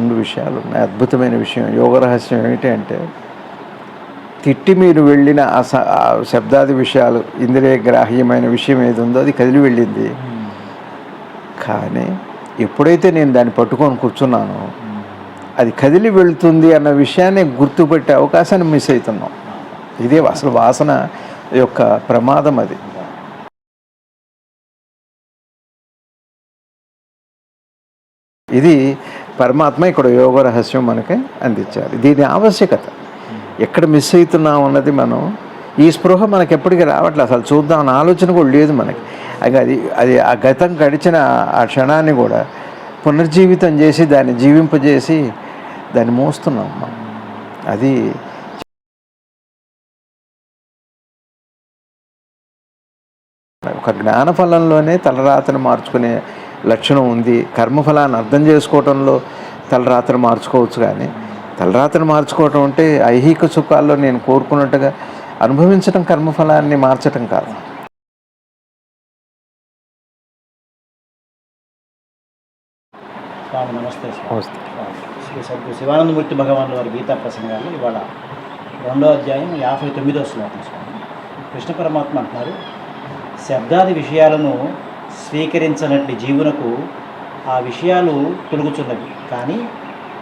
రెండు విషయాలు ఉన్నాయి అద్భుతమైన విషయం యోగ రహస్యం ఏమిటి అంటే తిట్టి మీరు వెళ్ళిన ఆ శబ్దాది విషయాలు ఇంద్రియ గ్రాహ్యమైన విషయం ఏది ఉందో అది కదిలి వెళ్ళింది. కానీ ఎప్పుడైతే నేను దాన్ని పట్టుకొని కూర్చున్నానో అది కదిలి వెళుతుంది అన్న విషయాన్ని గుర్తుపెట్టే అవకాశాన్ని మిస్ అవుతున్నాం ఇదే అసలు వాసన యొక్క ప్రమాదం అది. ఇది పరమాత్మ ఇక్కడ యోగ రహస్యం మనకి అందించాలి దీని ఆవశ్యకత. ఎక్కడ మిస్ అవుతున్నాం అన్నది మనం ఈ స్పృహ మనకి ఎప్పటికీ రావట్లేదు. అసలు చూద్దాం అన్న ఆలోచన కూడా లేదు మనకి. అది అది అది ఆ గతం గడిచిన ఆ క్షణాన్ని కూడా పునర్జీవితం చేసి దాన్ని జీవింపజేసి దాన్ని మోస్తున్నాం మనం. అది ఒక జ్ఞానఫలంలోనే తలరాతను మార్చుకునే లక్షణం ఉంది. కర్మఫలాన్ని అర్థం చేసుకోవటంలో తలరాతను మార్చుకోవచ్చు కానీ తలరాతను మార్చుకోవటం అంటే ఐహిక సుఖాల్లో నేను కోరుకున్నట్టుగా అనుభవించడం కర్మఫలాన్ని మార్చటం కాదు. స్వామి నమస్తే శ్రీ సద్గురు శివానందమూర్తి భగవాన్ వారి గీతా ప్రసంగాలు ఇవాళ రెండో అధ్యాయం యాభై తొమ్మిదో శ్లోకం స్వామి. కృష్ణ పరమాత్మ అంటున్నారు శబ్దాది విషయాలను స్వీకరించనట్టి జీవునకు ఆ విషయాలు తొలుగుచున్నవి. కానీ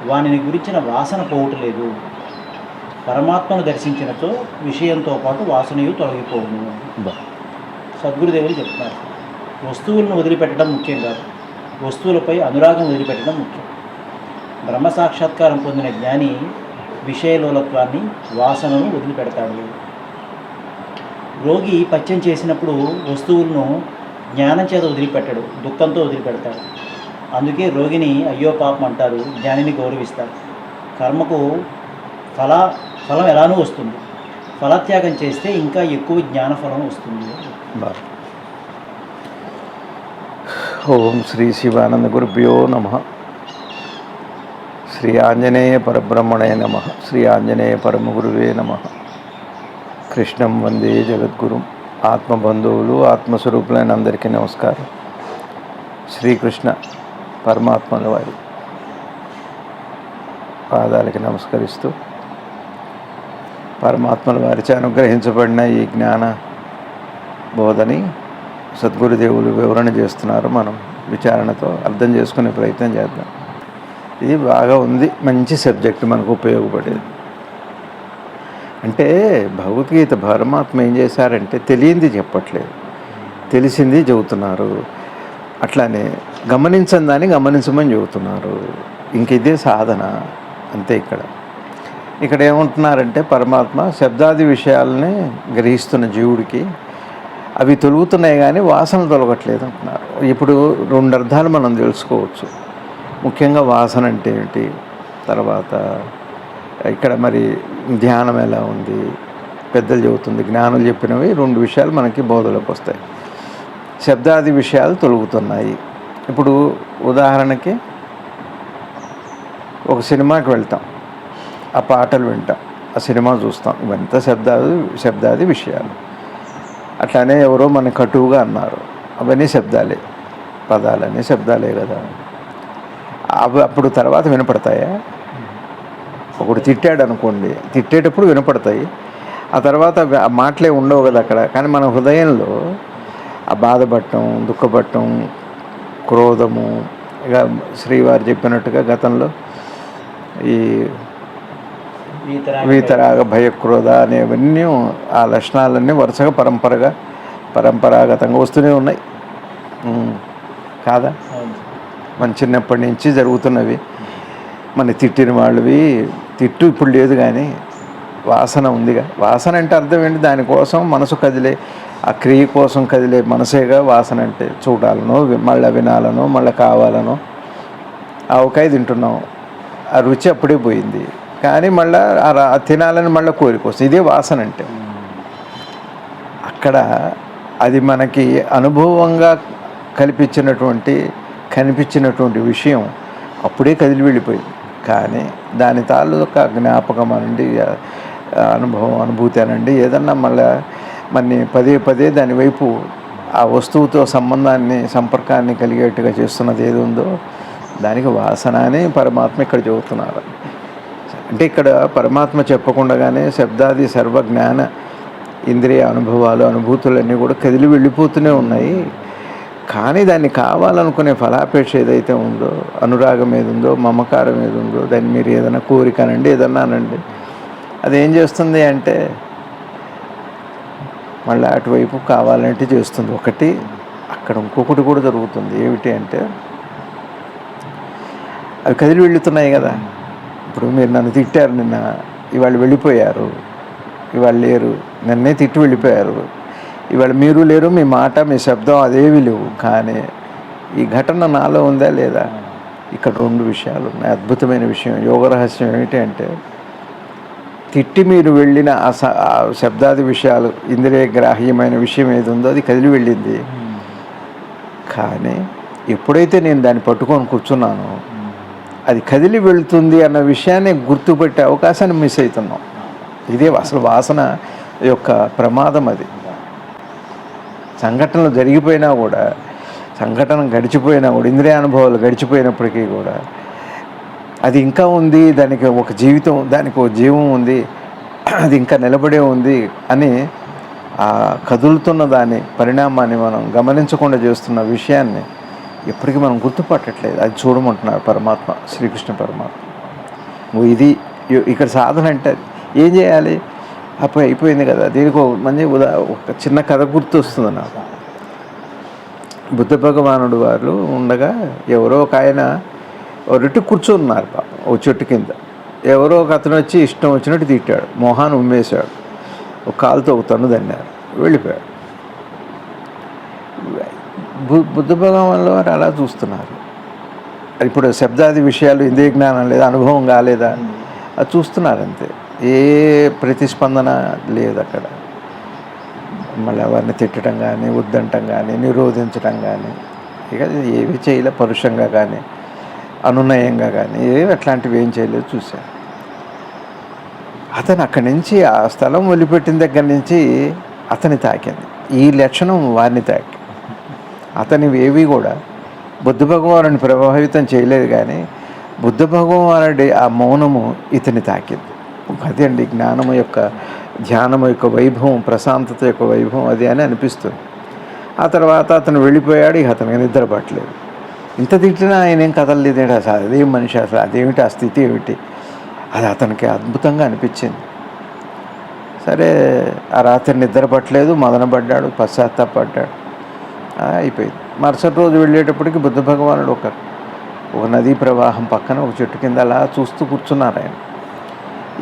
వానిని గురించిన వాసన పోవటలేదు. పరమాత్మను దర్శించినతో విషయంతో పాటు వాసనయు తొలగిపోవును. సద్గురుదేవులు చెప్తున్నారు. వస్తువులను వదిలిపెట్టడం ముఖ్యం కాదు. వస్తువులపై అనురాగం వదిలిపెట్టడం ముఖ్యం. బ్రహ్మ సాక్షాత్కారం పొందిన జ్ఞాని విషయలోలత్వాన్ని వాసనను వదిలిపెడతాడు. రోగి పచ్చం చేసినప్పుడు వస్తువులను జ్ఞానం చేత వదిలిపెట్టడు దుఃఖంతో వదిలిపెడతాడు. అందుకే రోగిని అయ్యో పాపం అంటారు జ్ఞానిని గౌరవిస్తారు. కర్మకు ఫల ఫలం ఎలానూ వస్తుంది. ఫలత్యాగం చేస్తే ఇంకా ఎక్కువ జ్ఞానఫలం వస్తుంది. ఓం శ్రీ శివానంద గురుభ్యో నమ. శ్రీ ఆంజనేయ పరబ్రహ్మణే నమ. శ్రీ ఆంజనేయ పరమగురువే నమ. కృష్ణం వందే జగద్గురు. ఆత్మ బంధువులు ఆత్మస్వరూపులైన అందరికీ నమస్కారం. శ్రీకృష్ణ పరమాత్మల వారి పాదాలకి నమస్కరిస్తూ పరమాత్మల వారిచే అనుగ్రహించబడిన ఈ జ్ఞాన బోధని సద్గురుదేవులు వివరణ చేస్తున్నారు. మనం విచారణతో అర్థం చేసుకునే ప్రయత్నం చేద్దాం. ఇది బాగా ఉంది. మంచి సబ్జెక్ట్ మనకు ఉపయోగపడేది. అంటే భగవద్గీత పరమాత్మ ఏం చేశారంటే తెలియంది చెప్పట్లేదు. తెలిసింది చెబుతున్నారు. అట్లానే గమనించని దాన్ని గమనించమని చెబుతున్నారు. ఇంక ఇదే సాధన అంతే ఇక్కడ. ఇక్కడ ఏమంటున్నారంటే పరమాత్మ శబ్దాది విషయాలని గ్రహిస్తున్న జీవుడికి అవి తొలుగుతున్నాయి కానీ వాసన తొలగట్లేదు అంటున్నారు. ఇప్పుడు రెండు అర్థాలు మనం తెలుసుకోవచ్చు. ముఖ్యంగా వాసన అంటే ఏంటి? తర్వాత ఇక్కడ మరి ధ్యానం ఎలా ఉంది? పెద్దలు చెబుతుంది జ్ఞానం చెప్పినవి రెండు విషయాలు మనకి బోధలోకి వస్తాయి. శబ్దాది విషయాలు తొలుగుతున్నాయి. ఇప్పుడు ఉదాహరణకి ఒక సినిమాకి వెళ్తాం. ఆ పాటలు వింటాం. ఆ సినిమా చూస్తాం. ఇవంతా శబ్దాది శబ్దాది విషయాలు. అట్లానే ఎవరో మన కటువుగా అన్నారు. అవన్నీ శబ్దాలే. పదాలన్నీ శబ్దాలే కదా. అవి అప్పుడు తర్వాత వినపడతాయా? ఒకడు తిట్టాడు అనుకోండి తిట్టేటప్పుడు వినపడతాయి. ఆ తర్వాత మాటలే ఉండవు కదా అక్కడ. కానీ మన హృదయంలో ఆ బాధపడటం దుఃఖపడటం క్రోధము ఇక శ్రీవారు చెప్పినట్టుగా గతంలో ఈ వీతరాగ భయక్రోధ అనేవన్నీ ఆ లక్షణాలన్నీ వరుసగా పరంపరగా పరంపరాగతంగా వస్తూనే ఉన్నాయి. కాదా. మన చిన్నప్పటి నుంచి జరుగుతున్నవి. మన తిట్టిన వాళ్ళవి తిట్టు ఇప్పుడు లేదు కానీ వాసన ఉందిగా. వాసన అంటే అర్థం ఏంటి? దానికోసం మనసు కదిలే ఆ క్రియ కోసం కదిలే మనసేగా వాసన అంటే చూడాలనో మళ్ళీ వినాలనో మళ్ళీ కావాలనో ఆవకాయ తింటున్నాం ఆ రుచి అప్పుడే పోయింది. కానీ మళ్ళీ ఆ తినాలని మళ్ళీ కోరిక వస్తుంది. ఇదే వాసన అంటే. అక్కడ అది మనకి అనుభవంగా కల్పించినటువంటి కనిపించినటువంటి విషయం అప్పుడే కదిలి వెళ్ళిపోయింది. కానీ దాని తాలూకా జ్ఞాపకం అనండి అనుభవం అనుభూతి అనండి. ఏదన్నా మళ్ళీ మరి పదే పదే దానివైపు ఆ వస్తువుతో సంబంధాన్ని సంపర్కాన్ని కలిగేట్టుగా చేస్తున్నది ఏది ఉందో దానికి వాసన అని పరమాత్మ ఇక్కడ చెబుతున్నారు. అంటే ఇక్కడ పరమాత్మ చెప్పకుండానే శబ్దాది సర్వజ్ఞాన ఇంద్రియ అనుభవాలు అనుభూతులన్నీ కూడా కదిలి వెళ్ళిపోతూనే ఉన్నాయి. కానీ దాన్ని కావాలనుకునే ఫలాపేక్ష ఏదైతే ఉందో అనురాగం ఏది ఉందో మమకారం ఏది ఉందో దాన్ని మీరు ఏదైనా కోరిక అనండి ఏదన్నా అనండి అది ఏం చేస్తుంది అంటే మళ్ళీ అటువైపు కావాలంటే చేస్తుంది. ఒకటి అక్కడ ఇంకొకటి కూడా జరుగుతుంది. ఏమిటి అంటే అవి కదిలి వెళ్తున్నాయి కదా. ఇప్పుడు మీరు నన్ను తిట్టారు నిన్న ఇవాళ వెళ్ళిపోయారు ఇవాళ లేరు నిన్నే తిట్టి వెళ్ళిపోయారు. ఇవాళ మీరు లేరు మీ మాట మీ శబ్దం అదేవి లేవు. కానీ ఈ ఘటన నాలో ఉందా లేదా? ఇక్కడ రెండు విషయాలు ఉన్నాయి. అద్భుతమైన విషయం యోగ రహస్యం ఏమిటి అంటే తిట్టి మీరు వెళ్ళిన ఆ స- శబ్దాది విషయాలు ఇంద్రియ గ్రాహ్యమైన విషయం ఏది ఉందో అది కదిలి వెళ్ళింది. కానీ ఎప్పుడైతే నేను దాన్ని పట్టుకొని కూర్చున్నానో అది కదిలి వెళుతుంది అన్న విషయాన్ని గుర్తుపెట్టే అవకాశాన్ని మిస్ అవుతున్నాం. ఇదే అసలు వాసన యొక్క ప్రమాదం అది. సంఘటనలు జరిగిపోయినా కూడా సంఘటన గడిచిపోయినా కూడా ఇంద్రియానుభవాలు గడిచిపోయినప్పటికీ కూడా అది ఇంకా ఉంది దానికి ఒక జీవితం దానికి ఒక జీవం ఉంది అది ఇంకా నిలబడే ఉంది అని ఆ కదులుతున్న దాని పరిణామాన్ని మనం గమనించకుండా చేస్తున్న విషయాన్ని ఎప్పటికీ మనం గుర్తుపట్టట్లేదు. అది చూడమంటున్నారు పరమాత్మ శ్రీకృష్ణ పరమాత్మ. ఇది ఇక్కడ సాధన అంటే ఏం చేయాలి? అప్పుడు అయిపోయింది కదా. దీనికి ఒక మంచి ఉదా ఒక చిన్న కథ గుర్తొస్తుంది నాకు. బుద్ధ భగవానుడు వారు ఉండగా ఎవరో ఒక ఆయన ఒరటి కూర్చున్నారు పాపం ఓ చెట్టు కింద. ఎవరో ఒక అతను వచ్చి ఇష్టం వచ్చినట్టు తిట్టాడు. మొహాన్ని ఉమ్మేశాడు. ఒక కాలుతో ఒక తన్ను దన్నారు వెళ్ళిపోయాడు. బు బుద్ధ భగవాన్ల వారు అలా చూస్తున్నారు. ఇప్పుడు శబ్దాది విషయాలు ఇంద్రియ జ్ఞానం లేదా అనుభవం కాలేదా? అది చూస్తున్నారు అంతే. ఏ ప్రతిస్పందన లేదు అక్కడ మళ్ళీ ఎవరిని తిట్టడం కానీ వద్దంటం కానీ నిరోధించడం కానీ ఇక ఏవి చేయలే పరుషంగా కానీ అనునయంగా కానీ ఏవి అట్లాంటివి ఏం చేయలేదు చూశాను. అతను అక్కడి నుంచి ఆ స్థలం వదిలిపెట్టిన దగ్గర నుంచి అతని తాకింది. ఈ లక్షణం వారిని తాకి. అతనివి ఏవి కూడా బుద్ధ భగవానుని ప్రభావితం చేయలేదు కానీ బుద్ధ భగవానుడి ఆ మౌనము ఇతని తాకింది. అదే అండి జ్ఞానము యొక్క ధ్యానము యొక్క వైభవం ప్రశాంతత యొక్క వైభవం అది అని అనిపిస్తుంది. ఆ తర్వాత అతను వెళ్ళిపోయాడు ఇక అతనికి నిద్ర పట్టలేదు. ఇంత తిట్టినా ఆయన ఏం కదలలేదేంటి? అసలు అదేం మనిషి? అసలు అదేమిటి ఆ స్థితి ఏమిటి? అది అతనికి అద్భుతంగా అనిపించింది. సరే ఆ రాత్రి నిద్ర పట్టలేదు మదనపడ్డాడు పశ్చాత్తాపడ్డాడు. అయిపోయింది. మరుసటి రోజు వెళ్ళేటప్పటికి బుద్ధ భగవానుడు ఒక ఒక నదీ ప్రవాహం పక్కన ఒక చెట్టు కింద అలా చూస్తూ కూర్చున్నారు ఆయన.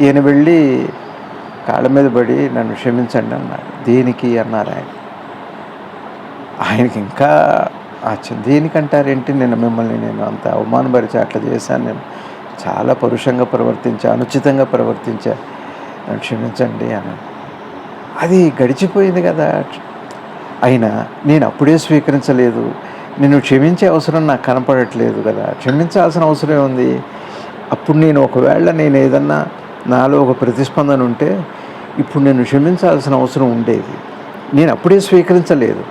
ఈయన వెళ్ళి కాళ్ళ మీద పడి నన్ను క్షమించండి అన్నాడు. దేనికి అన్నారు ఆయన? ఆయనకి ఇంకా ఆశ్చర్యం. దేనికంటారేంటి? నేను మిమ్మల్ని నేను అంత అవమానపరిచి అట్లా చేశాను. నేను చాలా పరుషంగా ప్రవర్తించా అనుచితంగా ప్రవర్తించా. నన్ను క్షమించండి అని అది గడిచిపోయింది కదా. అయినా నేను అప్పుడే స్వీకరించలేదు. నేను క్షమించే అవసరం నాకు కనపడట్లేదు కదా. క్షమించాల్సిన అవసరం ఉంది అప్పుడు నేను ఒకవేళ నేను ఏదన్నా నాలో ఒక ప్రతిస్పందన ఉంటే ఇప్పుడు నేను క్షమించాల్సిన అవసరం ఉండేది. నేను అప్పుడే స్వీకరించలేదు.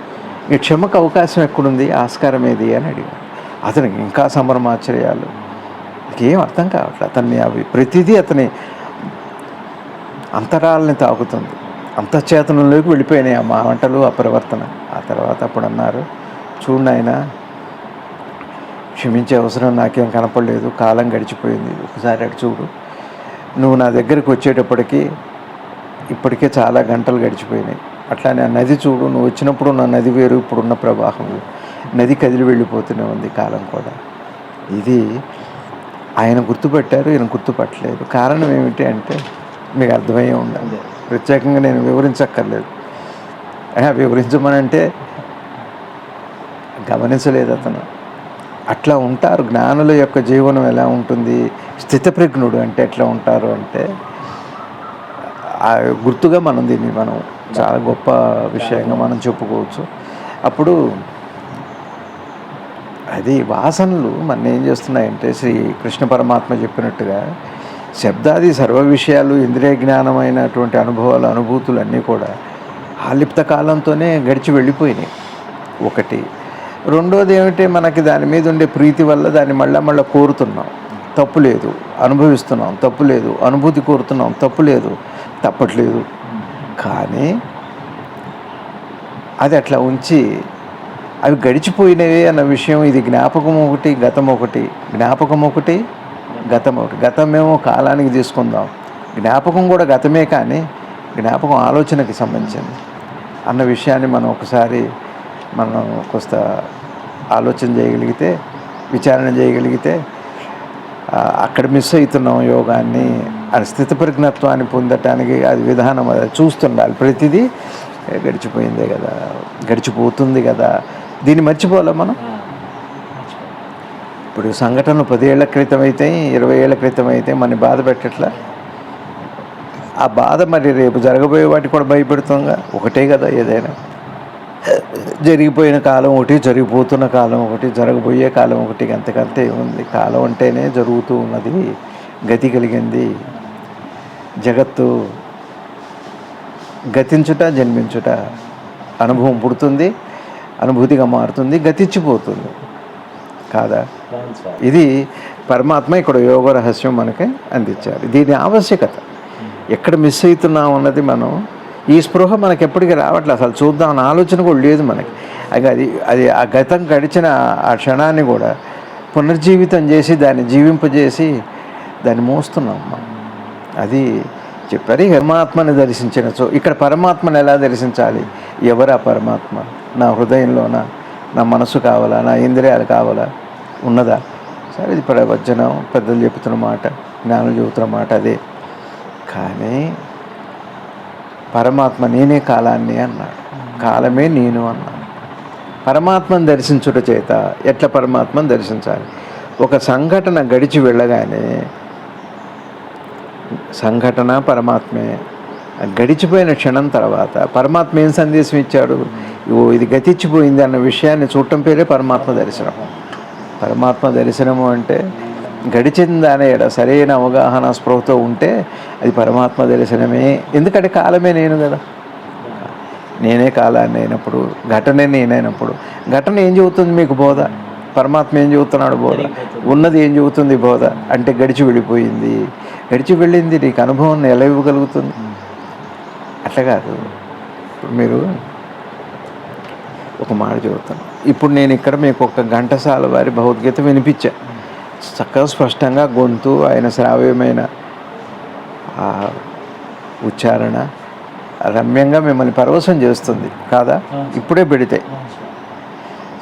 ఈ క్షమకు అవకాశం ఎక్కడుంది? ఆస్కారం ఏది? అని అడిగాను అతనికి ఇంకా సంభ్రమాశ్చర్యాలు ఏం అర్థం కావట్లేదు అతన్ని అవి ప్రతిదీ అతని అంతరాలని తాకుతుంది. అంతఃచేతనంలోకి వెళ్ళిపోయినాయి ఆ మాటలు ఆ ప్రవర్తన. ఆ తర్వాత అప్పుడు అన్నారు చూడు ఆయన క్షమించే అవసరం నాకేం కనపడలేదు. కాలం గడిచిపోయింది. ఒకసారి అటు చూడు. నువ్వు నా దగ్గరికి వచ్చేటప్పటికి ఇప్పటికే చాలా గంటలు గడిచిపోయినాయి. అట్లానే ఆ నది చూడు నువ్వు వచ్చినప్పుడు నా నది వేరు ఇప్పుడున్న ప్రవాహం నది కదిలి వెళ్ళిపోతూనే ఉంది కాలం కూడా. ఇది ఆయన గుర్తుపెట్టారు ఈయన గుర్తుపట్టలేదు. కారణం ఏమిటి అంటే మీకు అర్థమయ్యే ఉండాలి. ప్రత్యేకంగా నేను వివరించక్కర్లేదు. వివరించమనంటే గమనించలేదు అతను. అట్లా ఉంటారు. జ్ఞానుల యొక్క జీవనం ఎలా ఉంటుంది? స్థితప్రజ్ఞుడు అంటే ఎట్లా ఉంటారు అంటే ఆ గుర్తుగా మనం దీన్ని మనం చాలా గొప్ప విషయంగా మనం చెప్పుకోవచ్చు. అప్పుడు అది వాసనలు మన ఏం చేస్తున్నాయంటే శ్రీ కృష్ణ పరమాత్మ చెప్పినట్టుగా శబ్దాది సర్వ విషయాలు ఇంద్రియ జ్ఞానమైనటువంటి అనుభవాలు అనుభూతులు అన్నీ కూడా ఆలిప్త కాలంతోనే గడిచి వెళ్ళిపోయినాయి. ఒకటి. రెండోది ఏమిటి? మనకి దాని మీద ఉండే ప్రీతి వల్ల దాన్ని మళ్ళా మళ్ళీ కోరుతున్నాం. తప్పు లేదు. అనుభవిస్తున్నాం తప్పు లేదు. అనుభూతి కోరుతున్నాం తప్పు లేదు. తప్పట్లేదు. కానీ అది అట్లా ఉంచి అవి గడిచిపోయినవి అన్న విషయం ఇది జ్ఞాపకం ఒకటి గతం ఒకటి. జ్ఞాపకం ఒకటి గతం ఒకటి. గతమేమో కాలానికి తీసుకుందాం. జ్ఞాపకం కూడా గతమే కానీ జ్ఞాపకం ఆలోచనకి సంబంధించింది. అన్న విషయాన్ని మనం ఒకసారి మనం కొంత ఆలోచన చేయగలిగితే విచారణ చేయగలిగితే అక్కడ మిస్ అవుతున్నాం యోగాన్ని అది స్థితి పరిజ్ఞత్వాన్ని పొందటానికి అది విధానం అది చూస్తుండాలి. ప్రతిదీ గడిచిపోయిందే కదా. గడిచిపోతుంది కదా. దీన్ని మర్చిపోలే మనం? ఇప్పుడు సంఘటనలు పదేళ్ళ క్రితం అయితే ఇరవై ఏళ్ళ క్రితం అయితే మన బాధ పెట్టట్లా? ఆ బాధ మరి రేపు జరగబోయే వాటికి కూడా భయపెడుతుందిగా ఒకటే కదా ఏదైనా. జరిగిపోయిన కాలం ఒకటి జరిగిపోతున్న కాలం ఒకటి జరగబోయే కాలం ఒకటి అంతకంతే ఉంది కాలం అంటేనే జరుగుతూ ఉన్నది గతి కలిగింది. జగత్తు గతించుట జన్మించుట అనుభవం పుడుతుంది అనుభూతిగా మారుతుంది గతించిపోతుంది. కాదా? ఇది పరమాత్మ ఇక్కడ యోగ రహస్యం మనకి అందించారు. దీని ఆవశ్యకత. ఎక్కడ మిస్ అవుతున్నాం అన్నది మనం ఈ స్పృహ మనకి ఎప్పటికీ రావట్లేదు అసలు చూద్దాం అన్న ఆలోచన కూడా లేదు మనకి. అది అది ఆ గతం గడిచిన ఆ క్షణాన్ని కూడా పునర్జీవితం చేసి దాన్ని జీవింపజేసి దాన్ని మోస్తున్నాం మనం. అది చెప్పారు. పరమాత్మని దర్శించిన సో ఇక్కడ పరమాత్మను ఎలా దర్శించాలి? ఎవరా పరమాత్మ? నా హృదయంలోనా? నా మనసు కావాలా? నా ఇంద్రియాలు కావాలా? ఉన్నదా? సరే ఇది ప్రవచనం పెద్దలు చెబుతున్న మాట జ్ఞానం చెబుతున్న మాట అదే. కానీ పరమాత్మ నేనే కాలాన్ని అన్నాడు. కాలమే నేను అన్నాడు. పరమాత్మను దర్శించుట చేత ఎట్ల పరమాత్మను దర్శించాలి? ఒక సంఘటన గడిచి వెళ్ళగానే సంఘటన పరమాత్మే. గడిచిపోయిన క్షణం తర్వాత పరమాత్మ ఏం సందేశం ఇచ్చాడు? ఓ ఇది గతించిపోయింది అన్న విషయాన్ని చూడటం పేరే పరమాత్మ దర్శనం. పరమాత్మ దర్శనము అంటే గడిచిన దాని సరైన అవగాహన స్పృహతో ఉంటే అది పరమాత్మ దర్శనమే. ఎందుకంటే కాలమే నేను కదా. నేనే కాలాన్ని అయినప్పుడు ఘటనే నేనైనప్పుడు. ఘటన ఏం చెబుతుంది మీకు బోధ? పరమాత్మ ఏం చెబుతున్నాడు బోధ? ఉన్నది ఏం చెబుతుంది బోధ? అంటే గడిచి వెళ్ళిపోయింది. గడిచి వెళ్ళింది నీకు అనుభవం ఎలా ఇవ్వగలుగుతుంది? అట్లా కాదు. ఇప్పుడు మీరు ఒక మాట చెబుతాను. ఇప్పుడు నేను ఇక్కడ మీకు ఒక ఘంటసాల వారి భగవద్గీత వినిపించా. చక్కగా స్పష్టంగా గొంతు ఆయన శ్రావ్యమైన ఉచ్చారణ రమ్యంగా మిమ్మల్ని పరవశం చేస్తుంది. కాదా? ఇప్పుడే పెడితే.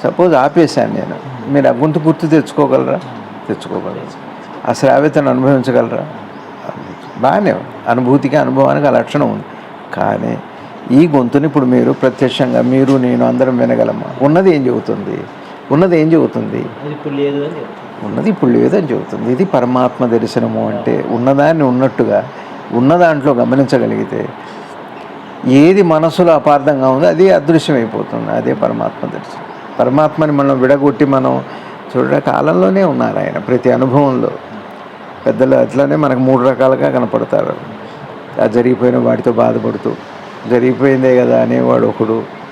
సపోజ్ ఆపేశాను నేను. మీరు ఆ గొంతు గుర్తు తెచ్చుకోగలరా? తెచ్చుకోగలరా? ఆ శ్రావ్యతను అనుభవించగలరా? బాగానే. అనుభూతికి అనుభవానికి ఆ లక్షణం ఉంది. కానీ ఈ గొంతుని ఇప్పుడు మీరు ప్రత్యక్షంగా మీరు నేను అందరం వినగలమా? ఉన్నది ఏం చెబుతుంది? ఉన్నది ఏం చెబుతుంది? అది ఇప్పుడు లేదు అని ఉన్నది చెబుతుంది. ఇది పరమాత్మ దర్శనము అంటే ఉన్నదాన్ని ఉన్నట్టుగా ఉన్న దాంట్లో గమనించగలిగితే ఏది మనసులో అపార్థంగా ఉందో అది అదృశ్యమైపోతుంది. అదే పరమాత్మ దర్శనం. పరమాత్మని మనం విడగొట్టి మనం చూడ కాలంలోనే ఉన్నారు ఆయన ప్రతి అనుభవంలో. పెద్దలు అట్లనే మనకు మూడు రకాలుగా కనపడతారు. ఆ జరిగిపోయిన వాటితో బాధపడుతూ జరిగిపోయిందే కదా అనేవాడు ఒకడు.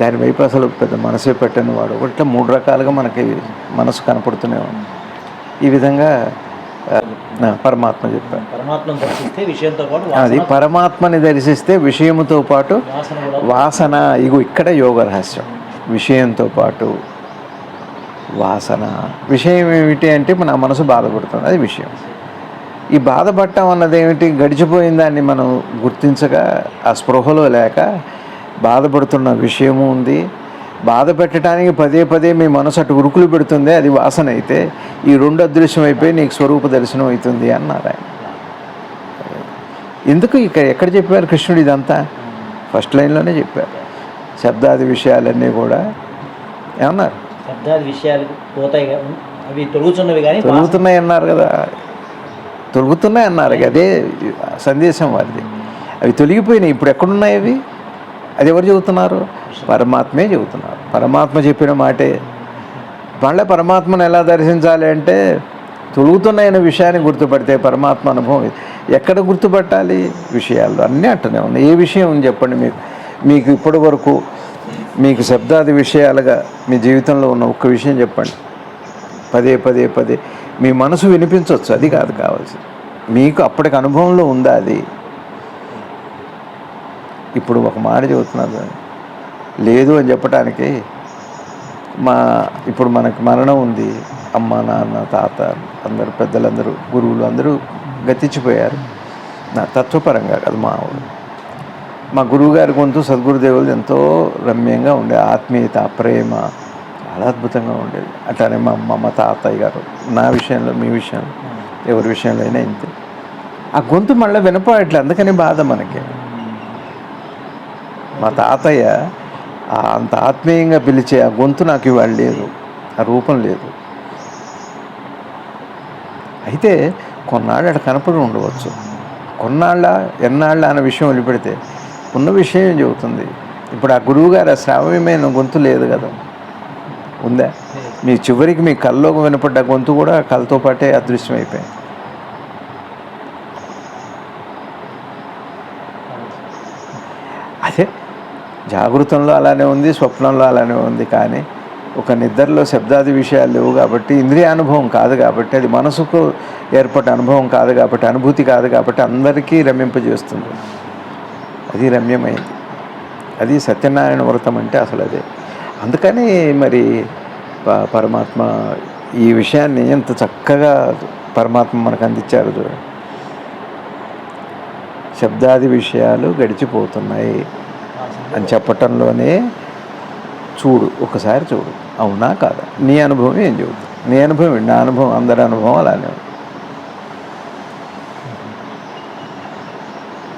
దాని వైపు అసలు పెద్ద మనసే పెట్టని వాడు. ఒకటి ఇట్లా మూడు రకాలుగా మనకి మనసు కనపడుతూనే ఉంది. ఈ విధంగా పరమాత్మ పాటు అది పరమాత్మని దర్శిస్తే విషయముతో పాటు వాసన ఇగో ఇక్కడ యోగ రహస్యం. విషయంతో పాటు వాసన. విషయం ఏమిటి అంటే మన మనసు బాధపడుతుంది. అది విషయం. ఈ బాధపడటం అన్నది ఏమిటి? గడిచిపోయిన దాన్ని మనం గుర్తించగా ఆ స్పృహలో లేక బాధపడుతున్న విషయము ఉంది. బాధ పెట్టడానికి పదే పదే మీ మనసు అటు ఉరుకులు పెడుతుంది అది వాసన అయితే ఈ రెండు అదృశ్యం అయిపోయి నీకు స్వరూప దర్శనం అవుతుంది అన్నారు ఆయన. ఎందుకు ఇక ఎక్కడ చెప్పారు కృష్ణుడు ఇదంతా? ఫస్ట్ లైన్లోనే చెప్పారు. శబ్దాది విషయాలన్నీ కూడా ఏమన్నారు శబ్దాది విషయాలు పోతాయి అవి తొలుగుతున్నవి కానీ తొలుగుతున్నాయి అన్నారు కదా. తొలుగుతున్నాయి అన్నారు అదే సందేశం వారిది. అవి తొలగిపోయినాయి. ఇప్పుడు ఎక్కడున్నాయి అవి? అది ఎవరు చెబుతున్నారు? పరమాత్మే చెబుతున్నారు. పరమాత్మ చెప్పిన మాటే. మళ్ళీ పరమాత్మను ఎలా దర్శించాలి అంటే తొలుగుతున్నాయన్న విషయాన్ని గుర్తుపడితే పరమాత్మ అనుభవం ఎక్కడ గుర్తుపట్టాలి? విషయాలు అన్నీ అట్టనే ఉన్నాయి. ఏ విషయం చెప్పండి మీకు? మీకు ఇప్పటి వరకు మీకు శబ్దాది విషయాలుగా మీ జీవితంలో ఉన్న ఒక్క విషయం చెప్పండి. పదే పదే పదే. మీ మనసు వినిపించవచ్చు. అది కాదు కావాల్సింది. మీకు అప్పటికి అనుభవంలో ఉందా అది? ఇప్పుడు ఒక మాట చదువుతున్నారు లేదు అని చెప్పడానికి మా ఇప్పుడు మనకు మరణం ఉంది. అమ్మ నాన్న తాత అందరు పెద్దలందరూ గురువులు అందరూ గతించిపోయారు. నా తత్వపరంగా కాదు మా ఊరు మా గురువుగారి గొంతు సద్గురుదేవులు ఎంతో రమ్యంగా ఉండే ఆత్మీయత ప్రేమ చాలా అద్భుతంగా ఉండేది. అట్లానే మా అమ్మ మా తాతయ్య గారు నా విషయంలో మీ విషయంలో ఎవరి విషయంలో అయినా ఇంతే. ఆ గొంతు మళ్ళీ వినపడట్లే అందుకని బాధ మనకి. మా తాతయ్య అంత ఆత్మీయంగా పిలిచే ఆ గొంతు నాకు ఇవాళ లేదు ఆ రూపం లేదు. అయితే కొన్నాళ్ళు అక్కడ కనపడి ఉండవచ్చు. కొన్నాళ్ళ ఎన్నాళ్ళ అన్న విషయం వెళ్ళిపెడితే ఉన్న విషయం ఏం చెబుతుంది? ఇప్పుడు ఆ గురువు గారు ఆ శ్రావ్యమైన గొంతు లేదు కదా. ఉందా? మీ చివరికి మీ కళ్ళలోకి వినపడ్డ గొంతు కూడా కళ్ళతో పాటే అదృశ్యమైపోయింది. జాగృతంలో అలానే ఉంది స్వప్నంలో అలానే ఉంది కానీ ఒక నిద్రలో శబ్దాది విషయాలు లేవు కాబట్టి ఇంద్రియ అనుభవం కాదు కాబట్టి అది మనసుకు ఏర్పడ్డ అనుభవం కాదు కాబట్టి అనుభూతి కాదు కాబట్టి అందరికీ రమింపజేస్తుంది. అది రమ్యమైంది. అది సత్యనారాయణ వ్రతం అంటే అసలు అదే. అందుకని మరి పరమాత్మ ఈ విషయాన్ని ఎంత చక్కగా పరమాత్మ మనకు అందించారు చూడండి. శబ్దాది విషయాలు గడిచిపోతున్నాయి. అని చెప్పటంలోనే చూడు ఒకసారి చూడు. అవునా కాదా? నీ అనుభవం ఏం చెబుతుంది? నీ అనుభవం ఏంటి? నా అనుభవం అందరి అనుభవం అలానే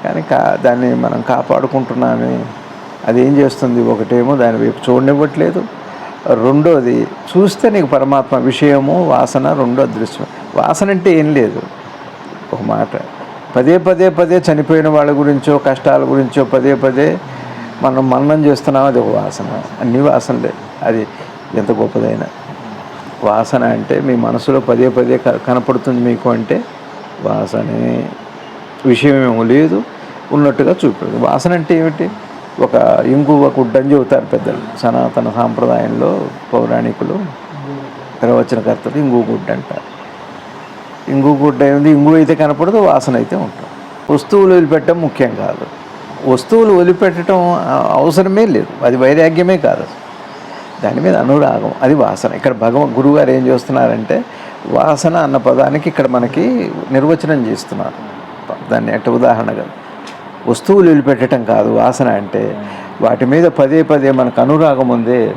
కానీ కా దాన్ని మనం కాపాడుకుంటున్నామే. అది ఏం చేస్తుంది? ఒకటేమో దాని వైపు చూడనివ్వట్లేదు. రెండోది చూస్తే నీకు పరమాత్మ విషయము వాసన రెండో దృశ్యం వాసన అంటే ఏం లేదు. ఒక మాట. పదే పదే పదే చనిపోయిన వాళ్ళ గురించో కష్టాల గురించో పదే పదే మనం మననం చేస్తున్నాం అది ఒక వాసన. అన్ని వాసనలే. అది ఎంత గొప్పదైనా. వాసన అంటే మీ మనసులో పదే పదే క- కనపడుతుంది మీకు అంటే వాసనే. విషయం ఏమో లేదు ఉన్నట్టుగా చూపెడదు వాసన అంటే ఏమిటి? ఒక ఇంగువ ఉడ్డని చెబుతారు పెద్దలు. సనాతన సాంప్రదాయంలో పౌరాణికులు ప్రవచనకర్తలు ఇంగు గుడ్డ అంటారు. ఇంగు గుడ్డ ఏంది ఇంగు అయితే కనపడదు వాసన అయితే ఉంటుంది. వస్తువులు వదిలిపెట్టడం ముఖ్యం కాదు. వస్తువులు వదిలిపెట్టడం అవసరమే లేదు. అది వైరాగ్యమే కాదు. దాని మీద అనురాగం అది వాసన. ఇక్కడ భగవ గురువుగారు ఏం చేస్తున్నారంటే వాసన అన్న పదానికి ఇక్కడ మనకి నిర్వచనం చేస్తున్నారు. దాన్ని అట్ట ఉదాహరణగా వస్తువులు వదిలిపెట్టడం కాదు వాసన అంటే వాటి మీద పదే పదే మనకు అనురాగం ఉంది.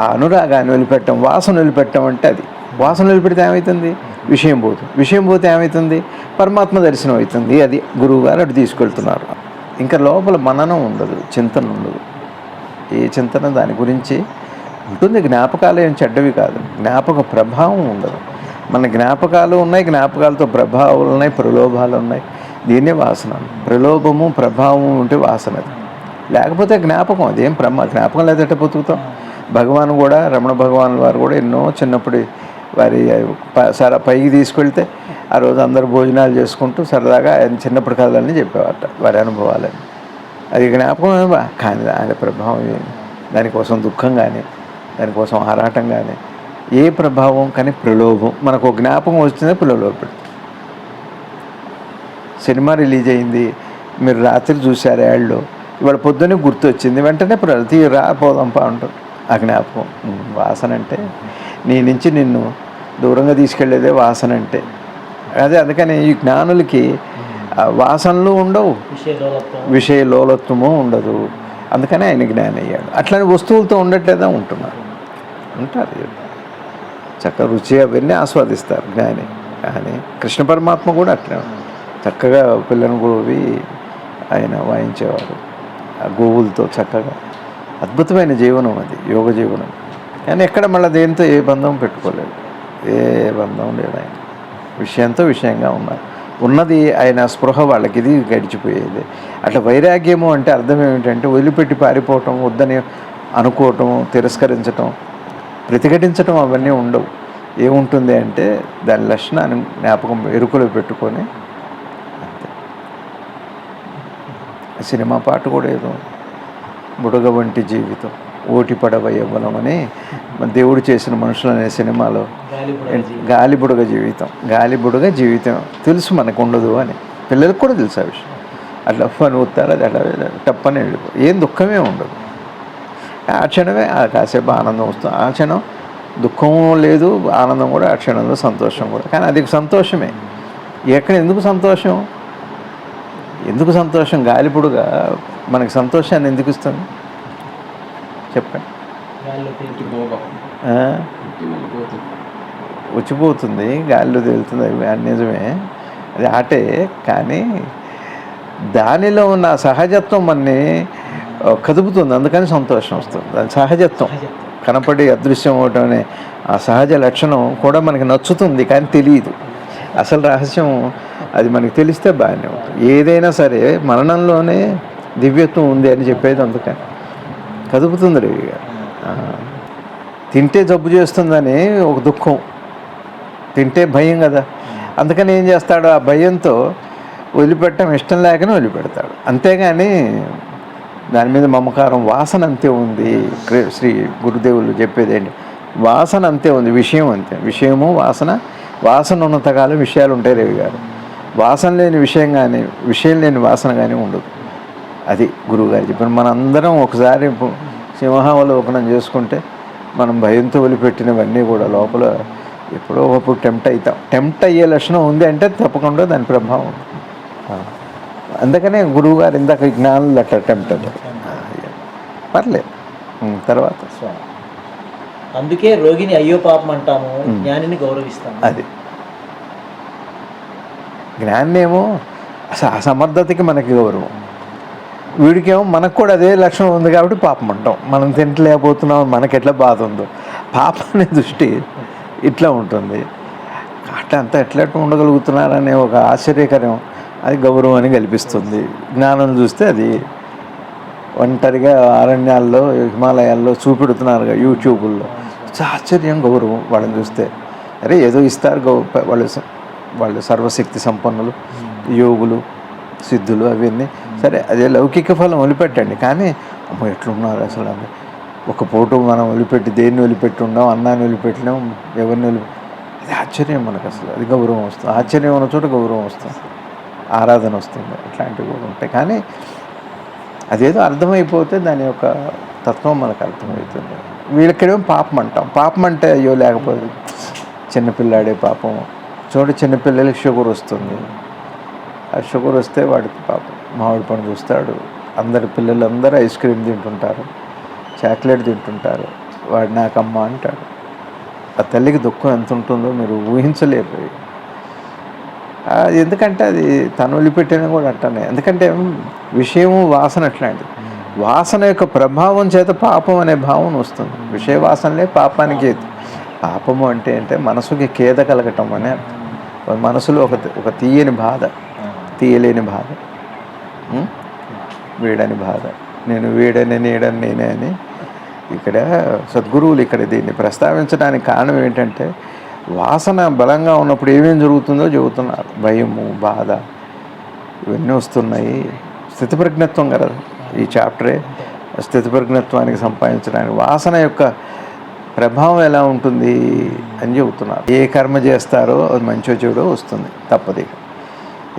ఆ అనురాగాన్ని వదిలిపెట్టడం వాసన వదిలిపెట్టడం అంటే అది. వాసన వదిలిపెడితే ఏమవుతుంది విషయం పోతుంది విషయం పోతే ఏమవుతుంది పరమాత్మ దర్శనం అవుతుంది. అది గురువు గారు అటు తీసుకెళ్తున్నారు. ఇంకా లోపల మననం ఉండదు చింతన ఉండదు. ఏ చింతన దాని గురించి ఉంటుంది జ్ఞాపకాలు ఏం చెడ్డవి కాదు. జ్ఞాపక ప్రభావం ఉండదు. మన జ్ఞాపకాలు ఉన్నాయి జ్ఞాపకాలతో ప్రభావాలు ఉన్నాయి ప్రలోభాలు ఉన్నాయి. దీన్నే వాసన ప్రలోభము ప్రభావం ఉంటే వాసన అది. లేకపోతే జ్ఞాపకం అదేం ప్రమా జ్ఞాపకం లేదంటే బతుకుతాం. భగవాన్ కూడా రమణ భగవాన్ వారు కూడా ఎన్నో చిన్నప్పుడు వారి ప- సర పైకి తీసుకెళ్తే ఆ రోజు అందరు భోజనాలు చేసుకుంటూ సరదాగా ఆయన చిన్నప్పటి కథలన్నీ చెప్పేవారట వారి అనుభవాలని అది జ్ఞాపకం ఏమో, కానీ ఆయన ప్రభావం ఏమి? దానికోసం దుఃఖం కానీ దానికోసం ఆరాటం కానీ ఏ ప్రభావం కానీ ప్రలోభం. మనకు జ్ఞాపకం వచ్చిందే ప్రలోభం సినిమా రిలీజ్ అయింది మీరు రాత్రి చూశారు ఏళ్ళు ఇవాళ పొద్దున్నే గుర్తొచ్చింది వెంటనే ప్రతి రా పోదాంపా ఆ జ్ఞాపకం వాసన అంటే నీ నుంచి నిన్ను దూరంగా తీసుకెళ్ళేదే వాసన అంటే. అదే అందుకని ఈ జ్ఞానులకి వాసనలు ఉండవు. విషయ లోలత్వము ఉండదు. అందుకనే ఆయన జ్ఞాని అయ్యాడు అట్లని వస్తువులతో ఉండట్లేదా ఉంటున్నారు ఉంటారు. చక్కగా రుచి అవన్నీ ఆస్వాదిస్తారు జ్ఞాని. కానీ కృష్ణ పరమాత్మ కూడా అట్లే చక్కగా పిల్లని గోవి ఆయన వాయించేవారు. ఆ గోవులతో చక్కగా. అద్భుతమైన జీవనం అది. యోగ జీవనం. కానీ ఎక్కడ మళ్ళీ దేనితో ఏ బంధం పెట్టుకోలేదు. ఏ బంధం లేదు ఆయన. విషయంతో విషయంగా ఉన్నారు. ఉన్నది ఆయన స్పృహ వాళ్ళకి ఇది గడిచిపోయేది. అట్లా వైరాగ్యము అంటే అర్థం ఏమిటంటే వదిలిపెట్టి పారిపోవటం వద్దని అనుకోవటం తిరస్కరించటం ప్రతిఘటించటం అవన్నీ ఉండవు. ఏముంటుంది అంటే దాని లక్షణాన్ని జ్ఞాపకం ఎరుకలో పెట్టుకొని అంతే. సినిమా పాట కూడా ఏదో బుడగ వంటి జీవితం. ఓటి పడవ యవ్వనం దేవుడు చేసిన మనుషులు అనే సినిమాలో. గాలిబుడగ జీవితం. గాలిబుడగ జీవితం. తెలుసు మనకు ఉండదు అని. పిల్లలకు కూడా తెలుసు ఆ విషయం. అట్లా పని ఊతారు అది అట్లా టప్పని వెళ్ళిపో. ఏం దుఃఖమే ఉండదు. ఆ క్షణమే ఆ కాసేపు ఆనందం వస్తుంది ఆ క్షణం దుఃఖం లేదు ఆనందం కూడా ఆ క్షణంలో సంతోషం కూడా. కానీ అది సంతోషమే. ఎక్కడ ఎందుకు సంతోషం? ఎందుకు సంతోషం? గాలిపుడుగా మనకి సంతోషాన్ని ఎందుకు ఇస్తుంది? చెప్పండి? వచ్చిపోతుంది గాలిలో తేలుతుంది అవి నిజమే. అది ఆటే కానీ దానిలో ఉన్న సహజత్వం మనని ఆ, కదుపుతుంది. అందుకని సంతోషం వస్తుంది. దాని సహజత్వం. సహజత్వం. కనపడి అదృశ్యం అవటం అనే ఆ సహజ లక్షణం కూడా మనకి నచ్చుతుంది కానీ తెలియదు. అసలు రహస్యం అది మనకి తెలిస్తే బాగానే ఉంటుంది. ఏదైనా సరే మరణంలోనే దివ్యత్వం ఉంది అని చెప్పేది అందుకని. కదుపుతుంది రవి గారు తింటే జబ్బు చేస్తుందని ఒక దుఃఖం. తింటే భయం కదా. అందుకని ఏం చేస్తాడు ఆ భయంతో వదిలిపెట్టడం ఇష్టం లేకనే వదిలిపెడతాడు. అంతేగాని దాని మీద మమకారం వాసన అంతే ఉంది. శ్రీ గురుదేవులు చెప్పేది ఏంటి? వాసన అంతే ఉంది విషయం అంతే. విషయము వాసన వాసన ఉన్నంతకాలం విషయాలు ఉంటాయి రేవి గారు. వాసన లేని విషయం కానీ విషయం లేని వాసన కానీ ఉండదు. అది గురువుగారు చెప్పిన మనందరం ఒకసారి సింహావలోకనం చేసుకుంటే మనం భయంతో వదిలిపెట్టినవన్నీ కూడా లోపల ఎప్పుడో ఒకప్పుడు టెంప్ట్ అవుతాం టెంప్ట్ అయ్యే లక్షణం ఉంది అంటే తప్పకుండా దాని ప్రభావం. అందుకనే గురువుగారు ఇందాక జ్ఞానులు అట్లా టెంప్ట్ అయ్యారు. పర్లేదు. తర్వాత? అందుకే రోగిని అయ్యో పాపం అంటాము జ్ఞానిని గౌరవిస్తాము. అది. జ్ఞానేమో అస అసమర్థతకి మనకి గౌరవం. వీడికేమో మనకు కూడా అదే లక్షణం ఉంది కాబట్టి పాపం అంటాం. మనం తింటలేకపోతున్నాం మనకి ఎట్లా బాధ ఉందో. పాపం అనే దృష్టి ఇట్లా ఉంటుంది. అట్లా అంతా ఎట్లా ఉండగలుగుతున్నారనే ఒక ఆశ్చర్యకరం అది గౌరవాన్ని కల్పిస్తుంది. జ్ఞానం చూస్తే అది ఒంటరిగా అరణ్యాల్లో హిమాలయాల్లో చూపెడుతున్నారు యూట్యూబుల్లో ఆశ్చర్యం గౌరవం వాళ్ళని చూస్తే. అరే ఏదో ఇస్తారు గౌ వాళ్ళు వాళ్ళు సర్వశక్తి సంపన్నులు యోగులు సిద్ధులు అవన్నీ. సరే అదే లౌకిక ఫలం వదిలిపెట్టండి. కానీ అమ్మ ఎట్లున్నారు అసలు అని ఒక పూట మనం వదిలిపెట్టి దేన్ని వదిలిపెట్టి ఉన్నాం అన్నాన్ని వదిలిపెట్టినాం ఎవరిని వదిలి? అది ఆశ్చర్యం మనకు అసలు. అది గౌరవం వస్తుంది. ఆశ్చర్యం ఉన్న చోట గౌరవం వస్తుంది. ఆరాధన వస్తుంది. ఇట్లాంటివి కూడా ఉంటాయి. కానీ అదేదో అర్థమైపోతే దాని యొక్క తత్వం మనకు అర్థమవుతుంది. వీళ్ళకేమో పాపం అంటాం. పాపం అంటే అయ్యో లేకపోతే చిన్నపిల్లాడే పాపం. చూడ చిన్నపిల్లలకి షుగర్ వస్తుంది. ఆ షుగర్ వస్తే వాడికి పాపం. మామిడి పండు చూస్తాడు. అందరి పిల్లలందరూ ఐస్ క్రీమ్ తింటుంటారు. చాక్లెట్ తింటుంటారు. వాడు నాకమ్మ అంటాడు ఆ తల్లికి దుఃఖం ఎంత ఉంటుందో మీరు ఊహించలేరు. ఎందుకంటే అది తను వదిలిపెట్టిన కూడా అంటాను. ఎందుకంటే విషయము వాసన అట్లాంటిది. వాసన యొక్క ప్రభావం చేత పాపం అనే భావన వస్తుంది. విషయ వాసనలే పాపానికి పాపము అంటే అంటే మనసుకి ఖేద కలగటం అని అర్థం. మనసులో ఒక ఒక తీయని బాధ తీయలేని బాధ. వీడని బాధ. నేను వీడని నీడని నేనే అని ఇక్కడ సద్గురువులు ఇక్కడ దీన్ని ప్రస్తావించడానికి కారణం ఏంటంటే వాసన బలంగా ఉన్నప్పుడు ఏమేం జరుగుతుందో చెబుతున్నారు. భయము బాధ ఇవన్నీ వస్తున్నాయి. స్థితిప్రజ్ఞత్వం కదా ఈ చాప్టరే. స్థితిప్రజ్ఞత్వానికి సంపాదించడానికి వాసన యొక్క ప్రభావం ఎలా ఉంటుంది అని చెబుతున్నారు. ఏ కర్మ చేస్తారో అది మంచో చెడో వస్తుంది తప్పది.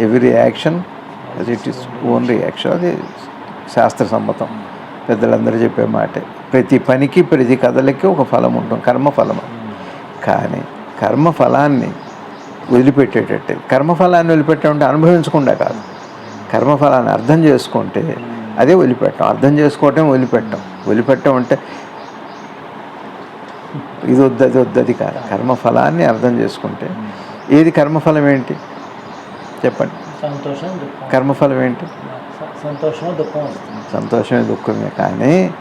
ఎవ్రీ యాక్షన్ అది ఇట్ ఈస్ ఓన్ రియాక్షన్ అది శాస్త్ర సమ్మతం పెద్దలందరూ చెప్పే మాటే. ప్రతి పనికి ప్రతి కథలకి ఒక ఫలం ఉంటుంది కర్మ ఫలం కానీ కర్మ ఫలాన్ని వదిలిపెట్టేటట్టే. కర్మఫలాన్ని వదిలిపెట్టామంటే అనుభవించకుండా కాదు. కర్మఫలాన్ని అర్థం చేసుకుంటే అదే వదిలిపెట్టం. అర్థం చేసుకోవటం వదిలిపెట్టం. వదిలిపెట్టం అంటే ఇది వద్దు అది వద్దు అది కాదు. కర్మఫలాన్ని అర్థం చేసుకుంటే ఏది కర్మఫలం ఏంటి? చెప్పండి. సంతోషం కర్మఫలం ఏంటి? దుఃఖం సంతోషమే దుఃఖమే కానీ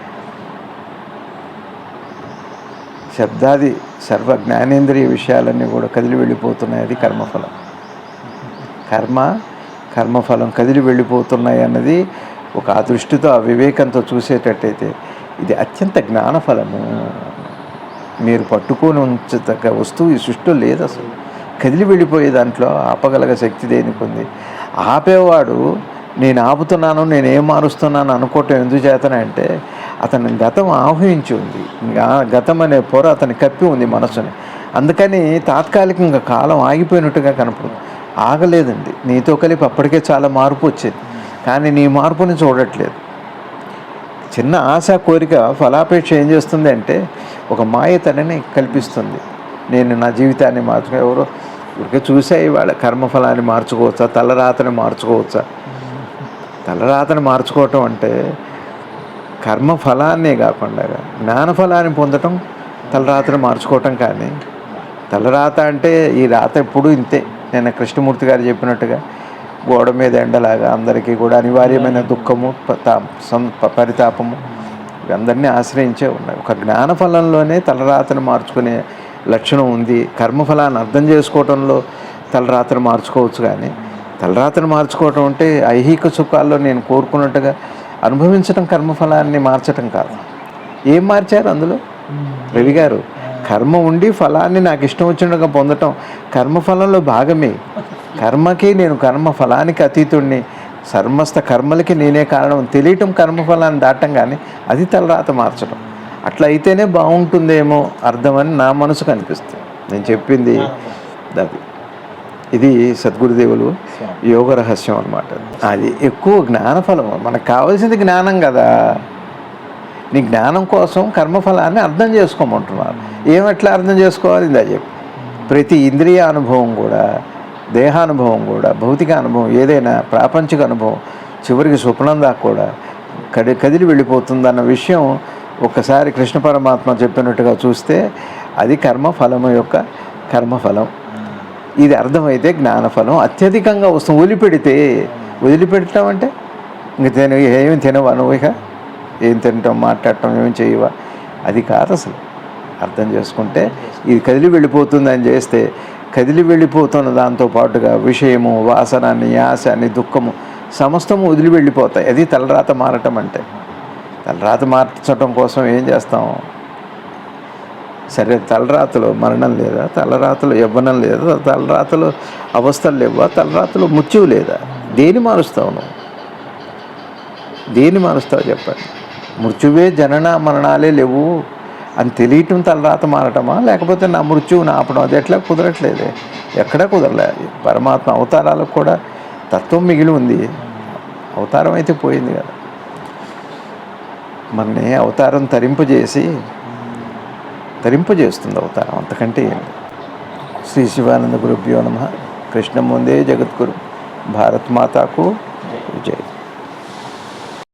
శబ్దాది సర్వ జ్ఞానేంద్రియ విషయాలన్నీ కూడా కదిలి వెళ్ళిపోతున్నాయి అది కర్మఫలం. కర్మ కర్మఫలం కదిలి వెళ్ళిపోతున్నాయి అన్నది ఒక ఆ దృష్టితో ఆ వివేకంతో చూసేటట్టయితే ఇది అత్యంత జ్ఞానఫలము. మీరు పట్టుకొని ఉంచదగ్గ వస్తువు ఈ సృష్టిలో లేదు అసలు. కదిలి వెళ్ళిపోయే దాంట్లో ఆపగలగ శక్తి దేనికి ఉంది? ఆపేవాడు నేను ఆపుతున్నాను నేను ఏం మారుస్తున్నాను అనుకోవటం ఎందుకు చేతనంటే అతని గతం ఆహ్వానించి ఉంది. గతం అనే పొర అతని కప్పి ఉంది మనసుని. అందుకని తాత్కాలికంగా కాలం ఆగిపోయినట్టుగా కనపడదు ఆగలేదండి. నీతో కలిపి అప్పటికే చాలా మార్పు వచ్చింది. కానీ నీ మార్పుని చూడట్లేదు. చిన్న ఆశ కోరిక ఫలాపేక్ష ఏం చేస్తుంది అంటే ఒక మాయ తనని కల్పిస్తుంది. నేను నా జీవితాన్ని మాత్రం ఎవరో ఊరికే చూసా ఇవాళ కర్మఫలాన్ని మార్చుకోవచ్చా తలరాతని మార్చుకోవచ్చా? తలరాతని మార్చుకోవటం అంటే కర్మఫలాన్నే కాకుండా జ్ఞానఫలాన్ని పొందటం తలరాతను మార్చుకోవటం కానీ తలరాత అంటే ఈ రాత ఎప్పుడు ఇంతే. నేను కృష్ణమూర్తి గారు చెప్పినట్టుగా గోడ మీద ఎండలాగా అందరికీ కూడా అనివార్యమైన దుఃఖము ప- తా- సం- పరితాపము అందరినీ ఆశ్రయించే ఉన్నాయి. ఒక జ్ఞానఫలంలోనే తలరాతను మార్చుకునే లక్షణం ఉంది. కర్మఫలాన్ని అర్థం చేసుకోవటంలో తలరాత్రి మార్చుకోవచ్చు కానీ తలరాత్రి మార్చుకోవటం అంటే ఐహిక సుఖాల్లో నేను కోరుకున్నట్టుగా అనుభవించడం కర్మఫలాన్ని మార్చటం కాదు. ఏం మార్చారు అందులో? రవి గారు కర్మ ఉండి ఫలాన్ని నాకు ఇష్టం వచ్చినట్టుగా పొందటం కర్మఫలంలో భాగమే. కర్మకి నేను కర్మ ఫలానికి అతీతుడిని సమస్త కర్మలకి నేనే కారణం. తెలియటం కర్మఫలాన్ని దాటం కానీ అది తలరాత మార్చడం అట్లా అయితేనే బాగుంటుందేమో అర్థమని నా మనసుకు అనిపిస్తుంది. నేను చెప్పింది అది. ఇది సద్గురుదేవులు యోగ రహస్యం అన్నమాట. అది ఎక్కువ జ్ఞానఫలం. మనకు కావాల్సింది జ్ఞానం కదా. నీ జ్ఞానం కోసం కర్మఫలాన్ని అర్థం చేసుకోమంటున్నారు. ఏమట్లా అర్థం చేసుకోవాలి? ఇందా చెప్పి. ప్రతి ఇంద్రియ అనుభవం కూడా దేహానుభవం కూడా భౌతిక అనుభవం ఏదైనా ప్రాపంచిక అనుభవం చివరికి స్వప్నం దాకా కూడా కడి కదిలి వెళ్ళిపోతుందన్న విషయం ఒక్కసారి కృష్ణ పరమాత్మ చెప్పినట్టుగా చూస్తే అది కర్మఫలము యొక్క కర్మఫలం. ఇది అర్థమైతే జ్ఞానఫలం. అత్యధికంగా వస్తుంది. వదిలిపెడితే వదిలిపెట్టడం అంటే ఇంక తిన ఏమి తినవా నువ్వు ఇక? ఏం తినటం మాట్లాడటం ఏం చేయవా? అది కాదు అసలు. అర్థం చేసుకుంటే ఇది కదిలి వెళ్ళిపోతుందని చేస్తే కదిలి వెళ్ళిపోతున్న దాంతో పాటుగా విషయము వాసనాన్ని యాసాన్ని దుఃఖము సమస్తము వదిలి వెళ్ళిపోతాయి. అది తలరాత మారటం అంటే. తలరాత మార్చడం కోసం ఏం చేస్తాం? సరే తలరాతలో మరణం లేదా? తలరాతలు యవ్వనం లేదా? తలరాతలో అవస్థలు లేవా? తలరాతలో మృత్యువు లేదా? దేని మారుస్తావు నువ్వు? దేని మారుస్తావు చెప్పండి? మృత్యువే జనన మరణాలే లేవు అని తెలియటం తలరాత మారటమా? లేకపోతే నా మృత్యువుని ఆపడం అది ఎట్లా కుదరట్లేదే? ఎక్కడా కుదరలేదు పరమాత్మ అవతారాలకు కూడా తత్వం మిగిలి ఉంది. అవతారం అయితే పోయింది కదా. మనని అవతారం తరింపజేసి తరింపజేస్తుంది అవతారం అంతకంటే ఏం శ్రీ శివానంద గురుభ్యో నమ. కృష్ణ ముందే జగద్గురు. భారత్ మాతాకు జై.